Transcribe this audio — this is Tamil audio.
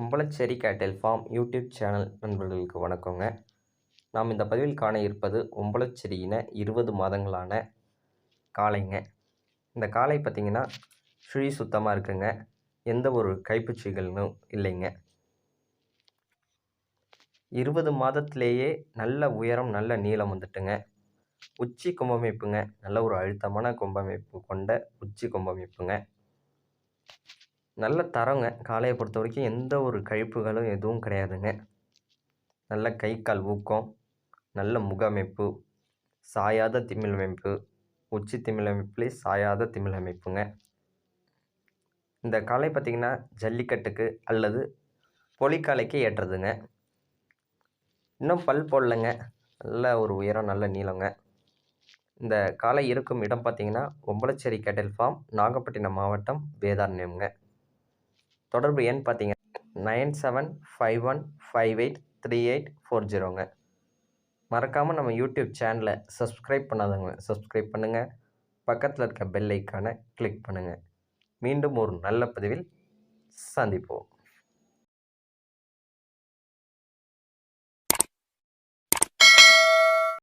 உம்பளச்சேரி கேட்டில் ஃபார்ம் யூடியூப் சேனல் நண்பர்களுக்கு வணக்கங்க. நாம் இந்த பதிவில் காண இருப்பது உம்பளச்சேரியின இருபது மாதங்களான காளைங்க. இந்த காளை பார்த்திங்கன்னா சுழி சுத்தமாக இருக்குங்க. எந்த ஒரு கைப்பூச்சிகளும் இல்லைங்க. இருபது மாதத்திலேயே நல்ல உயரம் நல்ல நீளம் வந்துட்டுங்க. உச்சி கும்பமைப்புங்க. நல்ல ஒரு அழுத்தமான கும்பமைப்பு கொண்ட உச்சி கும்பமைப்புங்க. நல்ல தரங்க. காளையை பொறுத்த வரைக்கும் எந்த ஒரு கழிப்புகளும் எதுவும் கிடையாதுங்க. நல்ல கை கால் ஊக்கம் நல்ல முகமைப்பு சாயாத திமிழமைப்பு உச்சி திமிழமைப்புலேயே சாயாத திமிழமைப்புங்க இந்த காளை பார்த்திங்கன்னா ஜல்லிக்கட்டுக்கு அல்லது பொலிக்காலைக்கு ஏற்றுறதுங்க இன்னும் பல் போடலைங்க. நல்ல ஒரு உயரம் நல்ல நீளங்க. இந்த காளை இருக்கும் இடம் பார்த்திங்கன்னா ஒம்பளச்சேரி கேட்டல் ஃபார்ம் நாகப்பட்டினம் மாவட்டம் வேதாரண்யம்ங்க. தொடர்பு எண் பார்த்தீங்க. Nine seven five one five eight three eight four ஜீரோங்க. மறக்காமல் நம்ம யூடியூப் சேனலை சப்ஸ்கிரைப் பண்ணாதவங்க சப்ஸ்கிரைப் பண்ணுங்கள் பக்கத்தில் இருக்க பெல் ஐக்கானை கிளிக் பண்ணுங்கள் மீண்டும் ஒரு நல்ல பதிவில் சந்திப்போம்.